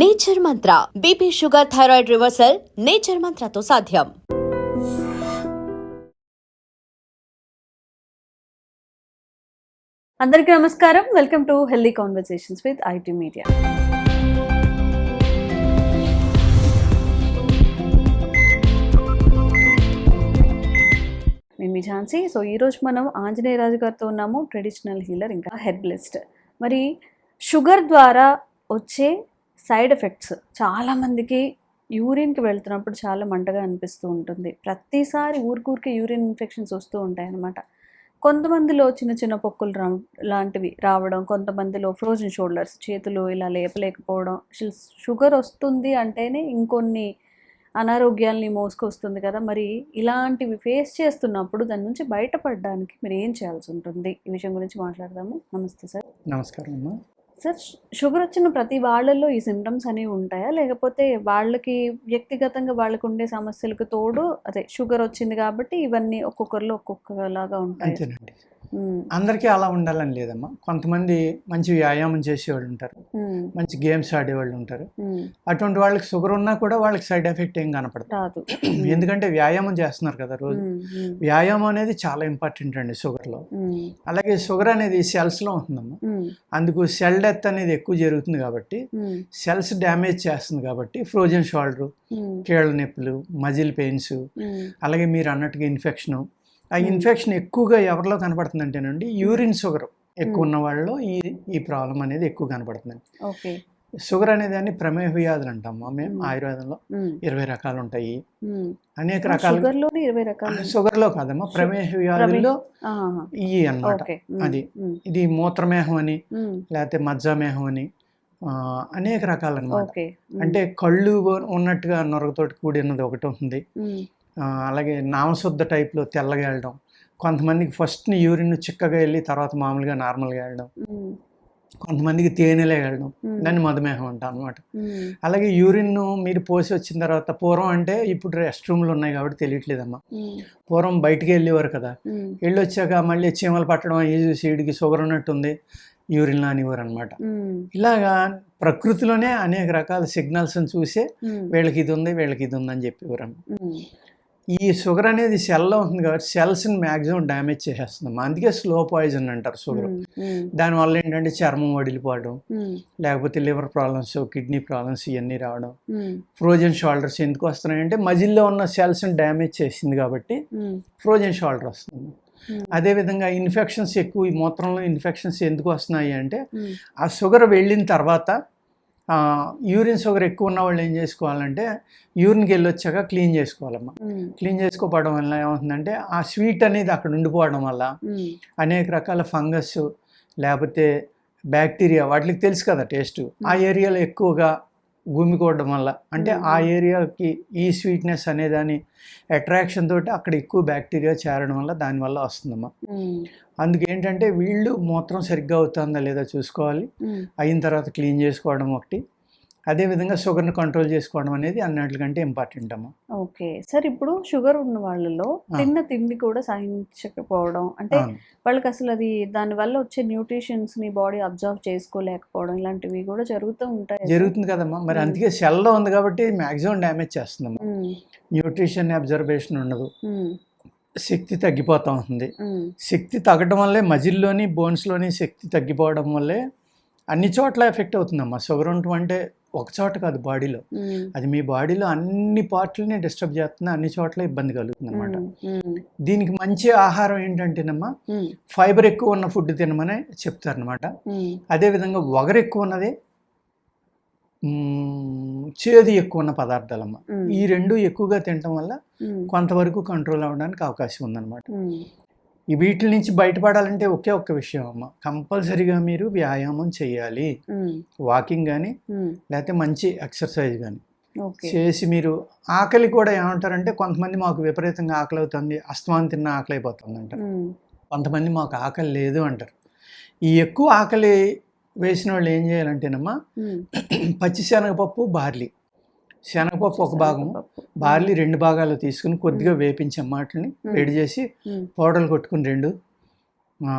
Nature Mantra BP sugar thyroid reversal nature మంత్రతో సాధ్యం. అందరికీ నమస్కారం. Welcome to healthy conversations with IT media నేను మీ ఝాన్సీ. సో ఈరోజు మనం ఆంజనేయ రాజు గారితో ఉన్నాము ట్రెడిషనల్ హీలర్ ఇంకా హెర్బలిస్ట్ మరి షుగర్ ద్వారా వచ్చే సైడ్ ఎఫెక్ట్స్. చాలామందికి యూరిన్కి వెళ్తున్నప్పుడు చాలా మంటగా అనిపిస్తూ ఉంటుంది. ప్రతిసారి ఊరికూరికే యూరిన్ ఇన్ఫెక్షన్స్ వస్తూ ఉంటాయి అన్నమాట కొంతమందిలో చిన్న చిన్న పొక్కులు రా లాంటివి రావడం కొంతమందిలో ఫ్రోజన్ షోల్డర్స్ చేతులు ఇలా లేపలేకపోవడం షుగర్ వస్తుంది అంటేనే ఇంకొన్ని అనారోగ్యాల్ని మోసుకొస్తుంది కదా! మరి ఇలాంటివి ఫేస్ చేస్తున్నప్పుడు దాని నుంచి బయటపడడానికి మీరు ఏం చేయాల్సి ఉంటుంది? ఈ విషయం గురించి మాట్లాడదాము. నమస్తే సార్. నమస్కారం అమ్మా సార్ షుగర్ వచ్చిన ప్రతి వాళ్ళల్లో ఈ సిమ్టమ్స్ అనేవి ఉంటాయా? లేకపోతే వాళ్ళకి వ్యక్తిగతంగా వాళ్ళకు ఉండే సమస్యలకు తోడు అదే షుగర్ వచ్చింది కాబట్టి ఇవన్నీ ఒక్కొక్కరిలో ఒక్కొక్కలాగా ఉంటాయి? అందరికీ అలా ఉండాలని లేదమ్మా. కొంతమంది మంచి వ్యాయామం చేసేవాళ్ళు ఉంటారు. మంచి గేమ్స్ ఆడేవాళ్ళు ఉంటారు. అటువంటి వాళ్ళకి షుగర్ ఉన్నా కూడా వాళ్ళకి సైడ్ ఎఫెక్ట్ ఏం కనపడదు. ఎందుకంటే వ్యాయామం చేస్తున్నారు కదా రోజు. వ్యాయామం అనేది చాలా ఇంపార్టెంట్ అండి షుగర్లో. అలాగే షుగర్ అనేది సెల్స్లో ఉంటుందమ్మా. అందుకు సెల్ డెత్ అనేది ఎక్కువ జరుగుతుంది కాబట్టి సెల్స్ డ్యామేజ్ చేస్తుంది కాబట్టి ఫ్రోజన్ షోల్డర్ కీళ్ళ నొప్పులు మజిల్ పెయిన్స్ అలాగే మీరు అన్నట్టుగా ఇన్ఫెక్షను ఆ. ఇన్ఫెక్షన్ ఎక్కువగా ఎవరిలో కనపడుతుందంటేనండి యూరిన్ షుగర్ ఎక్కువ ఉన్న వాళ్ళలో ఈ ఈ ప్రాబ్లం అనేది ఎక్కువ కనపడుతుందండి. ఓకే. షుగర్ అనేది దాన్ని ప్రమేహ వ్యాధులు అంటాము మేము. ఆయుర్వేదంలో. ఇరవై రకాలు ఉంటాయి. అనేక రకాల షుగర్లో కాదమ్మా ప్రమేహ వ్యాధుల్లో ఇవి ఉమ్, అది. ఇది మూత్రమేహం అని లేకపోతే మజ్జామేహం అని అనేక రకాలు అన్నమాట. ఓకే. ఉమ్, అంటే కళ్ళు ఉన్నట్టుగా నొరగతోటి కూడినది ఒకటి ఉంటుంది. ఆ, అలాగే నామశుద్ధ టైప్లో తెల్లగా వెళ్ళడం. కొంతమందికి ఫస్ట్ యూరిన్ చిక్కగా వెళ్ళి తర్వాత మామూలుగా నార్మల్గా వెళ్ళడం. కొంతమందికి తేనెలే వెళ్ళడం. దాన్ని మధుమేహం అంటాం అనమాట అలాగే యూరిన్ మీరు పోసి వచ్చిన తర్వాత పూర్వం అంటే ఇప్పుడు రెస్ట్ రూమ్లు ఉన్నాయి కాబట్టి తెలియట్లేదమ్మా. పూర్వం బయటికి వెళ్ళేవారు కదా. వెళ్ళి వచ్చాక మళ్ళీ చీమలు పట్టడం ఈ సీడికి షుగర్ ఉన్నట్టుంది యూరిన్ లానివ్వరు అనమాట ఇలాగా ప్రకృతిలోనే అనేక రకాల సిగ్నల్స్ని చూసే వీళ్ళకి ఇది ఉంది వీళ్ళకి ఇది ఉందని చెప్పేవారు ఉమ్, ఈ షుగర్ అనేది సెల్లో ఉంటుంది కాబట్టి సెల్స్ని మ్యాక్సిమం డ్యామేజ్ చేసేస్తుంది. అందుకే స్లో పాయిజన్ అంటారు షుగర్. దానివల్ల ఏంటంటే చర్మం వడిలిపోవడం లేకపోతే లివర్ ప్రాబ్లమ్స్ కిడ్నీ ప్రాబ్లమ్స్ ఇవన్నీ రావడం ఫ్రోజన్ షోల్డర్స్ ఎందుకు వస్తున్నాయంటే మజిల్లో ఉన్న సెల్స్ని డ్యామేజ్ చేసింది కాబట్టి ఫ్రోజన్ షోల్డర్ వస్తుంది. అదేవిధంగా ఇన్ఫెక్షన్స్ ఎక్కువ ఈ మూత్రంలో ఇన్ఫెక్షన్స్ ఎందుకు వస్తున్నాయి అంటే ఆ షుగర్ వెళ్ళిన తర్వాత యూరిన్ షుగర్ ఎక్కువ ఉన్న వాళ్ళు ఏం చేసుకోవాలంటే యూరిన్కి వెళ్ళి వచ్చాక క్లీన్ చేసుకోవాలమ్మా. క్లీన్ చేసుకోవడం వల్ల ఏమవుతుందంటే ఆ స్వీట్ అనేది అక్కడ ఉండిపోవడం వల్ల అనేక రకాల ఫంగస్ లేకపోతే బ్యాక్టీరియా వాటికి తెలుసు కదా టేస్ట్. ఆ ఏరియాలో ఎక్కువగా గుమికోవడం వల్ల. అంటే ఆ ఏరియాకి ఈ స్వీట్నెస్ అనేదాని అట్రాక్షన్ తోటి అక్కడ ఎక్కువ బ్యాక్టీరియా చేరడం వల్ల దానివల్ల వస్తుందమ్మా. ఉమ్, అందుకు ఏంటంటే వీళ్ళు మూత్రం సరిగ్గా అవుతుందా లేదా చూసుకోవాలి. అయిన తర్వాత క్లీన్ చేసుకోవడం ఒకటి. అదేవిధంగా షుగర్ని కంట్రోల్ చేసుకోవడం అనేది అన్నిటికంటే ఇంపార్టెంట్ అమ్మా. ఓకే. సార్ ఇప్పుడు షుగర్ ఉన్న వాళ్ళలో. తిన్న తిండి కూడా సహించకపోవడం అంటే. వాళ్ళకి అసలు అది దాని వల్ల వచ్చే న్యూట్రిషన్స్ని బాడీ అబ్జర్వ్ చేసుకోలేకపోవడం ఇలాంటివి కూడా జరుగుతూ ఉంటాయి జరుగుతుంది కదమ్మా. మరి. అందుకే సెల్లో ఉంది కాబట్టి మ్యాక్సిమం డ్యామేజ్ చేస్తుందమ్మా. న్యూట్రిషన్ అబ్జర్వేషన్ ఉండదు. శక్తి తగ్గిపోతూ ఉంటుంది. శక్తి తగ్గడం వల్లే మజిల్లోని బోన్స్లోని శక్తి తగ్గిపోవడం వల్లే అన్ని చోట్ల ఎఫెక్ట్ అవుతుందమ్మా. షుగర్ ఉండటం అంటే ఒక చోట కాదు బాడీలో. అది మీ బాడీలో అన్ని పార్ట్లని డిస్టర్బ్ చేస్తుంది అన్ని చోట్ల ఇబ్బంది కలుగుతుంది అనమాట దీనికి మంచి ఆహారం ఏంటంటేనమ్మా ఫైబర్ ఎక్కువ ఉన్న ఫుడ్ తినమని చెప్తారనమాట అదేవిధంగా వగరు ఎక్కువ ఉన్నది చేదు ఎక్కువ ఉన్న పదార్థాలమ్మ. ఈ రెండు ఎక్కువగా తినటం వల్ల కొంతవరకు కంట్రోల్ అవ్వడానికి అవకాశం ఉందన్నమాట. ఈ వీటి నుంచి బయటపడాలంటే ఒకే ఒక్క విషయం అమ్మ. కంపల్సరీగా మీరు వ్యాయామం చేయాలి. వాకింగ్ కానీ లేకపోతే మంచి ఎక్సర్సైజ్ కానీ చేసి మీరు ఆకలి కూడా ఏమంటారంటే కొంతమంది మాకు విపరీతంగా ఆకలి అవుతుంది అస్తమానం తిన్న ఆకలి అయిపోతుంది అంటారు కొంతమంది మాకు ఆకలి లేదు అంటారు. ఈ ఎక్కువ ఆకలి వేసిన వాళ్ళు ఏం చేయాలంటేనమ్మా ఉమ్, పచ్చి శనగపప్పు బార్లీ. శనగపప్పు ఒక భాగం శనగపప్పు. బార్లీ రెండు భాగాలు తీసుకుని కొద్దిగా వేపించాం వాటిని వేడి చేసి పౌడర్లు కొట్టుకుని రెండు. ఆ,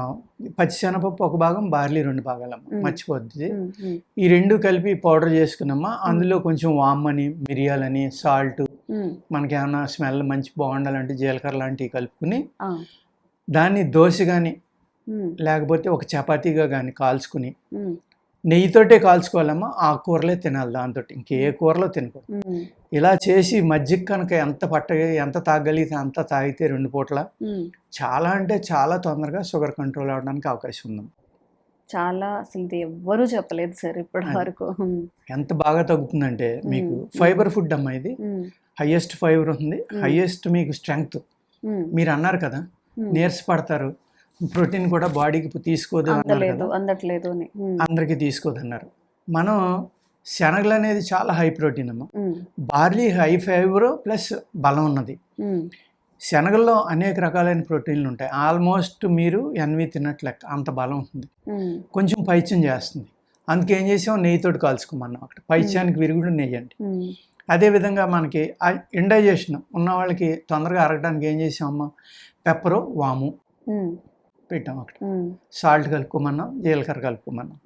పచ్చిశనగపప్పు ఒక భాగం బార్లీ రెండు భాగాలమ్మ మ్మ్. మర్చిపోద్ది. ఈ రెండు కలిపి పౌడర్ చేసుకున్నామా? అందులో కొంచెం వామ్మని మిరియాలని సాల్ట్ మనకి ఏమైనా స్మెల్ మంచి బాగుండాలంటే జీలకర్ర లాంటివి కలుపుకుని దాన్ని దోశ కానీ లేకపోతే ఒక చపాతీగా కానీ కాల్చుకుని నెయ్యితోటే కాల్చుకోవాలమ్మా. ఆ కూరలే తినాలి దాంతో ఇంకే కూరలో తినకూడదు. ఇలా చేసి మజ్జిగ కనుక ఎంత పట్ట ఎంత తాగలిగితే అంత తాగితే రెండు పూట్ల. చాలా అంటే చాలా తొందరగా షుగర్ కంట్రోల్ అవడానికి అవకాశం ఉంది చాలా అసలు ఎవ్వరూ చెప్పలేదు సార్ ఇప్పటి. వరకు. ఎంత బాగా తగ్గుతుందంటే మీకు. ఫైబర్ ఫుడ్ అమ్మా ఇది. హైయెస్ట్ ఫైబర్ ఉంది. హైయెస్ట్ మీకు స్ట్రెంగ్త్. మీరు అన్నారు కదా. నీరస పడతారు ప్రోటీన్ కూడా బాడీకి తీసుకోదు అన్నారు అందట్లేదు అని. ఉమ్, అందరికీ తీసుకోదు అన్నారు. మనం శనగలు అనేది చాలా హై ప్రోటీన్ అమ్మ. బార్లీ హై ఫైబర్ ప్లస్ బలం ఉన్నది. శనగల్లో అనేక రకాలైన ప్రోటీన్లు ఉంటాయి. ఆల్మోస్ట్ మీరు ఎన్వి తిన్నట్లు లెక్క అంత బలం ఉంటుంది కొంచెం పైత్యం చేస్తుంది. అందుకే ఏం చేసాం? నెయ్యితోటి కాల్చుకోమన్నాం అక్కడ. పైత్యానికి విరుగుడు నెయ్యి అండి. అదేవిధంగా మనకి ఇండైజేషన్ ఉన్న వాళ్ళకి తొందరగా అరగడానికి ఏం చేసామమ్మా పెప్పరు వాము. పెట్టాం అక్కడ. సాల్ట్ కలుపుకోమన్నాం జీలకర్ర కలుపుకోమన్నాం.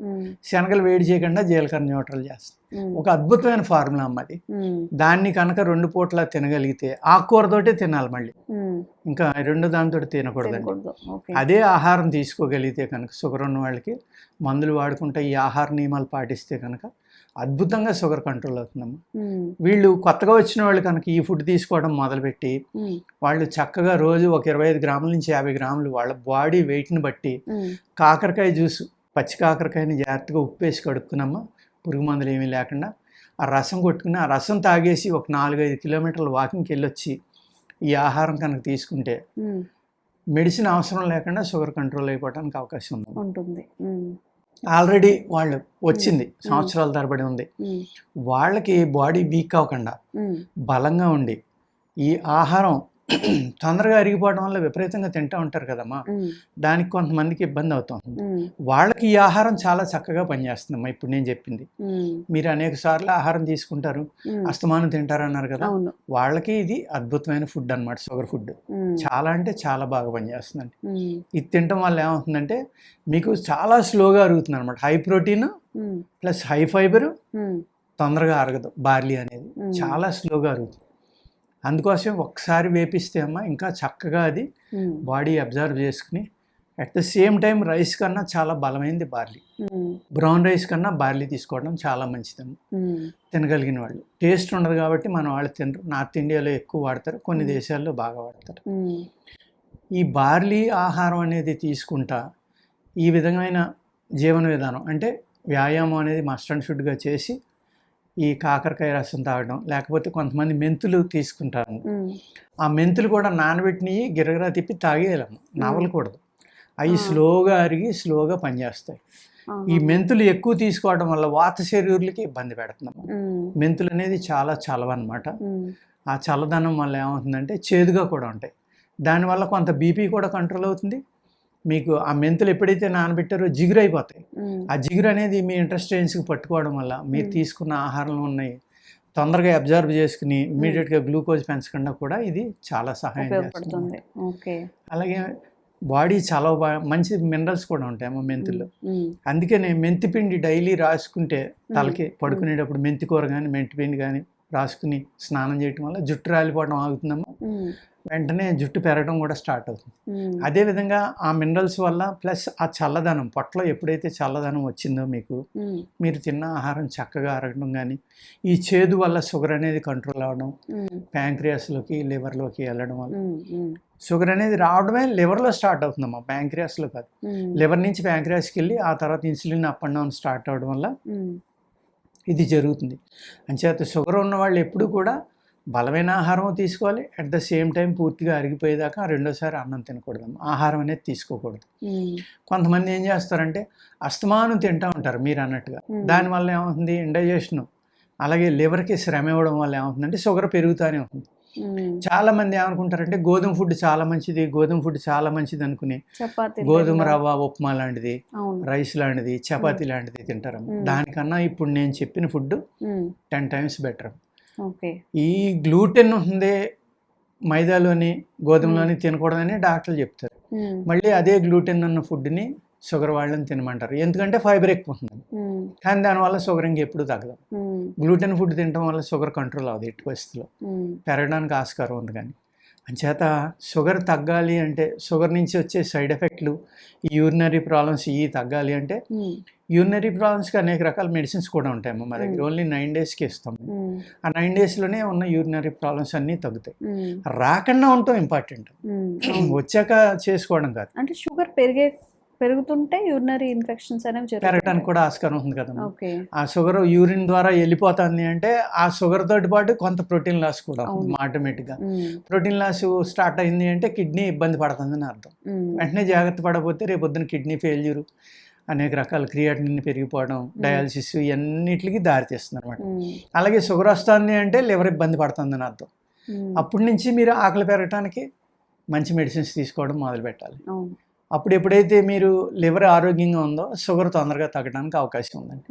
శనగలు వేడి చేయకుండా జీలకర్ర న్యూట్రల్ చేస్తాం. ఒక అద్భుతమైన ఫార్ములా అమ్మ అది ఉమ్, దాన్ని కనుక రెండు పూట్ల తినగలిగితే ఆకుకూరతోటే తినాలి మళ్ళీ. ఇంకా రెండు తినకూడదండి. తినకూడదు. అదే ఆహారం తీసుకోగలిగితే కనుక షుగర్ ఉన్న వాళ్ళకి మందులు వాడుకుంటే ఈ ఆహార నియమాలు పాటిస్తే కనుక అద్భుతంగా షుగర్ కంట్రోల్ అవుతుందమ్మా. వీళ్ళు కొత్తగా వచ్చిన వాళ్ళు కనుక ఈ ఫుడ్ తీసుకోవడం మొదలుపెట్టి వాళ్ళు చక్కగా రోజు ఒక ఇరవై ఐదు గ్రాముల నుంచి యాభై గ్రాములు వాళ్ళ బాడీ వెయిట్ని బట్టి కాకరకాయ జ్యూస్ పచ్చి కాకరకాయని జాగ్రత్తగా ఉప్పేసి కడుక్కునమ్మా. పురుగు మందులు ఏమీ లేకుండా ఆ రసం కొట్టుకుని ఆ రసం తాగేసి ఒక నాలుగైదు కిలోమీటర్ల వాకింగ్కి వెళ్ళొచ్చి ఈ ఆహారం కనుక తీసుకుంటే మెడిసిన్ అవసరం లేకుండా షుగర్ కంట్రోల్ అయిపోవడానికి అవకాశం ఉంది. ఉంటుంది. ఆల్రెడీ వాళ్ళు వచ్చింది సంవత్సరాల తరబడి ఉంది. వాళ్ళకి బాడీ వీక్ అవ్వకుండా బలంగా ఉండి ఈ ఆహారం తొందరగా అరిగిపోవడం వల్ల విపరీతంగా తింటూ ఉంటారు కదమ్మా. దానికి కొంతమందికి ఇబ్బంది అవుతుంది. వాళ్ళకి ఈ ఆహారం చాలా చక్కగా పనిచేస్తుందమ్మా ఇప్పుడు నేను చెప్పింది. మీరు అనేక సార్లు ఆహారం తీసుకుంటారు అస్తమానం తింటారన్నారు కదా. వాళ్ళకి ఇది అద్భుతమైన ఫుడ్ అన్నమాట షుగర్ ఫుడ్. చాలా అంటే చాలా బాగా పనిచేస్తుందండి. ఇది తినటం వల్ల ఏమవుతుందంటే మీకు చాలా స్లోగా అరుగుతుంది అనమాట high protein plus high fibre తొందరగా అరగదు బార్లీ అనేది. చాలా స్లోగా అరుగుతుంది. అందుకోసం ఒక్కసారి వేపిస్తే అమ్మ ఇంకా చక్కగా అది బాడీ అబ్జర్వ్ చేసుకుని at the same time rice కన్నా చాలా బలమైనది బార్లీ. బ్రౌన్ రైస్ కన్నా బార్లీ తీసుకోవడం చాలా మంచిదమ్మ. తినగలిగిన వాళ్ళు. టేస్ట్ ఉండదు కాబట్టి మన వాళ్ళు తినరు. నార్త్ ఇండియాలో ఎక్కువ వాడతారు కొన్ని. దేశాల్లో బాగా వాడతారు. ఈ బార్లీ ఆహారం అనేది తీసుకుంటా ఈ విధమైన జీవన విధానం అంటే వ్యాయామం అనేది మస్ట్ అండ్ షుడ్గా చేసి ఈ కాకరకాయ రసం తాగడం లేకపోతే కొంతమంది మెంతులు తీసుకుంటారు. ఆ మెంతులు కూడా నానబెట్టినవి గిరగిరా తిప్పి తాగేయాలమ్మ. నవలకూడదు. అవి. స్లోగా అరిగి స్లోగా పనిచేస్తాయి. ఈ మెంతులు ఎక్కువ తీసుకోవడం వల్ల వాత శరీరులకి ఇబ్బంది పెడుతున్నాం ఉమ్, మెంతులు అనేది చాలా చలవన్నమాట ఉమ్, ఆ చల్లదనం వల్ల ఏమవుతుందంటే చేదుగా కూడా ఉంటాయి. దానివల్ల కొంత బీపీ కూడా కంట్రోల్ అవుతుంది. మీకు ఆ మెంతులు ఎప్పుడైతే నానబెట్టారో జిగురు అయిపోతాయి. ఆ జిగురు అనేది మీ ఇంటెస్టైన్స్కి పట్టుకోవడం వల్ల మీరు. తీసుకున్న ఆహారంలో ఉన్నాయి. తొందరగా అబ్జర్వ్ చేసుకుని ఇమీడియట్గా గ్లూకోజ్ పెంచకుండా కూడా ఇది చాలా సహాయం చేస్తుంది. అలాగే బాడీ చాలా బాగా మంచి మినరల్స్ కూడా ఉంటాయి అమ్మ మెంతుల్లో. అందుకనే మెంతి పిండి డైలీ రాసుకుంటే తలకి పడుకునేటప్పుడు మెంతి కూర కానీ మెంతి పిండి కానీ రాసుకుని స్నానం చేయటం వల్ల జుట్టు రాలిపోవడం ఆగుతుందమ్మా. వెంటనే జుట్టు పెరగడం కూడా స్టార్ట్ అవుతుంది. అదేవిధంగా ఆ మినరల్స్ వల్ల ప్లస్ ఆ చల్లదనం పొట్టలో ఎప్పుడైతే చల్లదనం వచ్చిందో మీకు మీరు తిన్న ఆహారం చక్కగా అరగడం కానీ ఈ చేదు వల్ల షుగర్ అనేది కంట్రోల్ అవ్వడం ప్యాంక్రియాస్లోకి లివర్లోకి వెళ్ళడం వల్ల. షుగర్ అనేది రావడమే లివర్లో స్టార్ట్ అవుతుందమ్మా ప్యాంక్రియాస్లో కాదు. లివర్ నుంచి ప్యాంక్రియాస్కి వెళ్ళి ఆ తర్వాత insulin up and down start అవ్వడం వల్ల ఇది జరుగుతుంది. అంచేత షుగర్ ఉన్న వాళ్ళు ఎప్పుడు కూడా బలమైన ఆహారం తీసుకోవాలి. అట్ ద సేమ్ టైం పూర్తిగా అరిగిపోయేదాకా రెండోసారి అన్నం తినకూడదు ఆహారం అనేది తీసుకోకూడదు. కొంతమంది ఏం చేస్తారంటే అస్తమానం తింటూ ఉంటారు మీరు అన్నట్టుగా. దానివల్ల ఏమవుతుంది? ఇండైజెషన్ అలాగే లివర్కి శ్రమ ఇవ్వడం వల్ల ఏమవుతుందంటే షుగర్ పెరుగుతూనే ఉంటుంది. చాలా మంది ఏమనుకుంటారంటే గోధుమ ఫుడ్ చాలా మంచిది గోధుమ ఫుడ్ చాలా మంచిది అనుకుని చపాతీ గోధుమ. రవ్వ ఉప్మా లాంటిది రైస్ లాంటిది చపాతీ లాంటిది తింటారు. దానికన్నా ఇప్పుడు నేను చెప్పిన ఫుడ్ టెన్ టైమ్స్ బెటర్. ఈ గ్లూటెన్ ఉంది మైదాలోని గోధుమలోని తినకూడదని డాక్టర్లు చెప్తారు. మళ్ళీ అదే గ్లూటెన్ ఉన్న ఫుడ్ని షుగర్ వాళ్ళని తినమంటారు. ఎందుకంటే ఫైబర్ ఎక్కువ ఉంటుంది కానీ దానివల్ల షుగర్ ఇంకెప్పుడు తగ్గదు. గ్లూటెన్ ఫుడ్ తినడం వల్ల షుగర్ కంట్రోల్ అవ్వదు ఎట్టి పరిస్థితిలో. పెరగడానికి ఆస్కారం ఉంది కానీ. అంచేత షుగర్ తగ్గాలి అంటే షుగర్ నుంచి వచ్చే సైడ్ ఎఫెక్ట్లు ఈ యూరినరీ ప్రాబ్లమ్స్ ఇవి తగ్గాలి అంటే యూరినరీ ప్రాబ్లమ్స్కి అనేక రకాల మెడిసిన్స్ కూడా ఉంటాయమ్మా మా దగ్గర. ఓన్లీ నైన్ డేస్కి ఇస్తాం ఉమ్, ఆ నైన్ డేస్లోనే ఉన్న యూరినరీ ప్రాబ్లమ్స్ అన్నీ తగ్గుతాయి. రాకుండా ఉండటం ఇంపార్టెంట్. వచ్చాక చేసుకోవడం కాదు. అంటే షుగర్ పెరిగే పెరుగుతుంటే యూరినరీ ఇన్ఫెక్షన్స్ అనేవి పెరగడానికి జరుగుతాయి కూడా ఆస్కారం ఉంది ఓకే. ఆ షుగర్ యూరిన్ ద్వారా వెళ్ళిపోతుంది అంటే ఆ షుగర్ తోటి పాటు కొంత ప్రోటీన్ లాస్ కూడా అవును. ఆటోమేటిక్గా ఉమ్, ప్రోటీన్ లాస్ స్టార్ట్ అయింది అంటే కిడ్నీ ఇబ్బంది పడుతుందని అర్థం. వెంటనే జాగ్రత్త పడకపోతే రేపు పొద్దున కిడ్నీ ఫెయిల్యూర్ అనేక రకాల క్రియాటిన్ పెరిగిపోవడం డయాలసిస్ ఇవన్నిటికి దారితీస్తుంది అనమాట అలాగే షుగర్ వస్తుంది అంటే లివర్ ఇబ్బంది పడుతుందని అర్థం. అప్పటి నుంచి మీరు ఆకలి పెరగటానికి మంచి మెడిసిన్స్ తీసుకోవడం మొదలు పెట్టాలి అప్పుడు ఎప్పుడైతే మీరు లివర్ ఆరోగ్యంగా ఉందో షుగర్ తొందరగా తగ్గడానికి అవకాశం ఉందండి.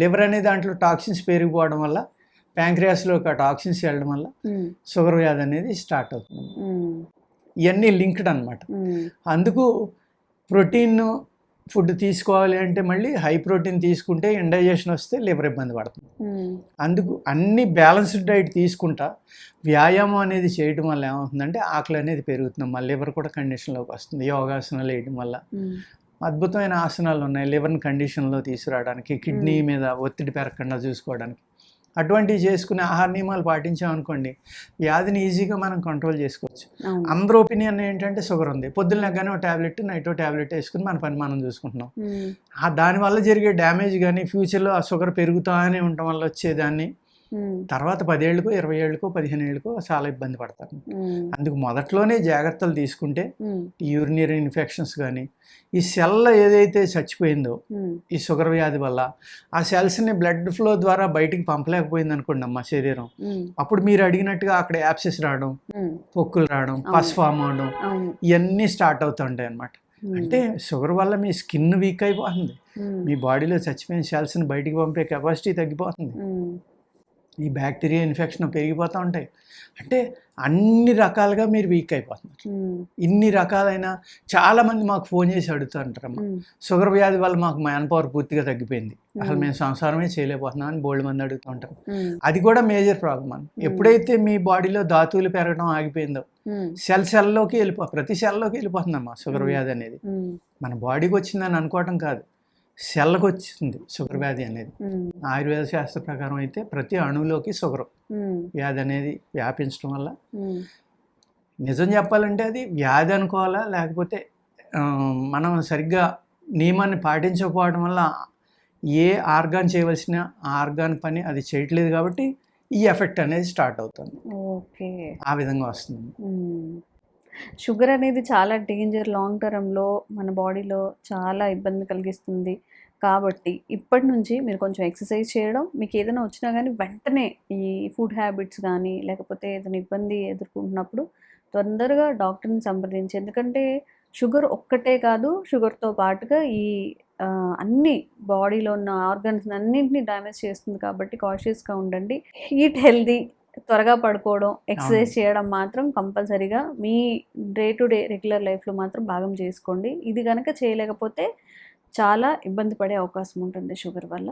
లివర్ అనే దాంట్లో టాక్సిన్స్ పెరిగిపోవడం వల్ల ప్యాంక్రియాస్లో ఒక టాక్సిన్స్ వెళ్ళడం వల్ల షుగర్ వ్యాధి అనేది స్టార్ట్ అవుతుంది. ఇవన్నీ లింక్డ్ అనమాట అందుకు ప్రోటీన్ ఫుడ్ తీసుకోవాలి అంటే మళ్ళీ హై ప్రోటీన్ తీసుకుంటే ఇండైజెషన్ వస్తే లివర్ ఇబ్బంది పడుతుంది. అందుకు అన్ని బ్యాలెన్స్డ్ డైట్ తీసుకుంటా వ్యాయామం అనేది చేయడం వల్ల ఏమవుతుందంటే ఆకలి అనేది పెరుగుతుంది. మా లివర్ కూడా కండిషన్లోకి వస్తుంది. యోగాసనాలు వేయడం వల్ల. అద్భుతమైన ఆసనాలు ఉన్నాయి. లివర్ని కండిషన్లో తీసుకురావడానికి కిడ్నీ మీద ఒత్తిడి పెరగకుండా చూసుకోవడానికి. అటువంటివి చేసుకునే ఆహార నియమాలు పాటించామనుకోండి వ్యాధిని ఈజీగా మనం కంట్రోల్ చేసుకోవచ్చు. అందరూ ఒపీనియన్ ఏంటంటే షుగర్ ఉంది. పొద్దున్న లెగ్గానే ఒక ట్యాబ్లెట్ నైట్ ఒక ట్యాబ్లెట్ వేసుకుని మన పని మనం చూసుకుంటున్నాం. దానివల్ల జరిగే డ్యామేజ్ కానీ ఫ్యూచర్లో ఆ షుగర్ పెరుగుతానే ఉండటం వల్ల వచ్చేదాన్ని తర్వాత పదేళ్ళకో ఇరవై ఏళ్ళకో పదిహేను ఏళ్ళకో చాలా ఇబ్బంది పడతారు. అందుకు మొదట్లోనే జాగ్రత్తలు తీసుకుంటే యూరినరీ ఇన్ఫెక్షన్స్ కానీ ఈ సెల్ ఏదైతే చచ్చిపోయిందో ఈ షుగర్ వ్యాధి వల్ల ఆ సెల్స్ని బ్లడ్ ఫ్లో ద్వారా బయటికి పంపలేకపోయింది అనుకోండి అమ్మ శరీరం. అప్పుడు మీరు అడిగినట్టుగా అక్కడ యాప్సెస్ రావడం పొక్కులు రావడం. పస్ ఫామ్ అవడం ఇవన్నీ స్టార్ట్ అవుతుంటాయి అన్నమాట. ఉమ్, అంటే షుగర్ వల్ల మీ స్కిన్ వీక్ అయిపోతుంది. మీ బాడీలో చచ్చిపోయిన సెల్స్ని బయటికి పంపే కెపాసిటీ తగ్గిపోతుంది. ఈ బ్యాక్టీరియా ఇన్ఫెక్షన్ పెరిగిపోతూ ఉంటాయి. అంటే అన్ని రకాలుగా మీరు వీక్ అయిపోతున్నారు. ఇన్ని రకాలైన చాలామంది మాకు ఫోన్ చేసి అడుగుతుంటారమ్మా ఉమ్, షుగర్ వ్యాధి వల్ల మాకు మ్యాన్ పవర్ పూర్తిగా తగ్గిపోయింది. అసలు మ్మ్. సంసారమే చేయలేకపోతున్నాం అని బోల్డ్ మంది అడుగుతూ ఉంటారు. అది కూడా మేజర్ ప్రాబ్లం అని ఎప్పుడైతే మీ బాడీలో ధాతువులు పెరగడం ఆగిపోయిందో సెల్ సెల్లోకి వెళ్ళిపో ప్రతి సెల్లోకి వెళ్ళిపోతుందమ్మా షుగర్. వ్యాధి అనేది. మన బాడీకి వచ్చిందని అనుకోవటం కాదు. సెల్కి వచ్చింది షుగర్ వ్యాధి అనేది. ఉమ్, ఆయుర్వేద శాస్త్ర ప్రకారం అయితే ప్రతి అణువులోకి షుగర్. ఉమ్, వ్యాధి అనేది వ్యాపించడం వల్ల. నిజం చెప్పాలంటే అది వ్యాధి అనుకోవాలా? లేకపోతే మనం సరిగ్గా నియమాన్ని పాటించకపోవడం వల్ల ఏ ఆర్గాన్ చేయవలసిన ఆర్గాన్ పని అది చేయట్లేదు కాబట్టి ఈ ఎఫెక్ట్ అనేది స్టార్ట్ అవుతుంది. ఓకే. ఆ విధంగా వస్తుంది. షుగర్ అనేది చాలా డేంజర్ లాంగ్ టర్మ్లో మన బాడీలో చాలా ఇబ్బంది కలిగిస్తుంది. కాబట్టి ఇప్పటి నుంచి మీరు కొంచెం ఎక్సర్సైజ్ చేయడం మీకు ఏదైనా వచ్చినా కానీ వెంటనే ఈ ఫుడ్ హ్యాబిట్స్ కానీ లేకపోతే ఏదైనా ఇబ్బంది ఎదుర్కొంటున్నప్పుడు తొందరగా డాక్టర్ని సంప్రదించి ఎందుకంటే షుగర్ ఒక్కటే కాదు షుగర్తో పాటుగా ఈ అన్ని బాడీలో ఉన్న ఆర్గన్స్ అన్నింటినీ డ్యామేజ్ చేస్తుంది కాబట్టి కాషియస్గా ఉండండి. ఈట్ హెల్దీ త్వరగా పడుకోవడం ఎక్సర్సైజ్ చేయడం మాత్రం కంపల్సరీగా మీ డే టు డే రెగ్యులర్ లైఫ్లో మాత్రం భాగం చేసుకోండి. ఇది కనుక చేయలేకపోతే చాలా ఇబ్బంది పడే అవకాశం ఉంటుంది షుగర్ వల్ల.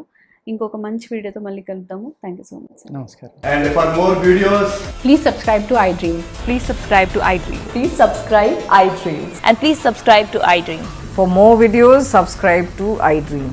ఇంకొక మంచి వీడియోతో మళ్ళీ కలుద్దాము. థ్యాంక్ యూ సో మచ్ నమస్కారం. For more videos please subscribe to I Dream please subscribe to I Dream please subscribe to I Dream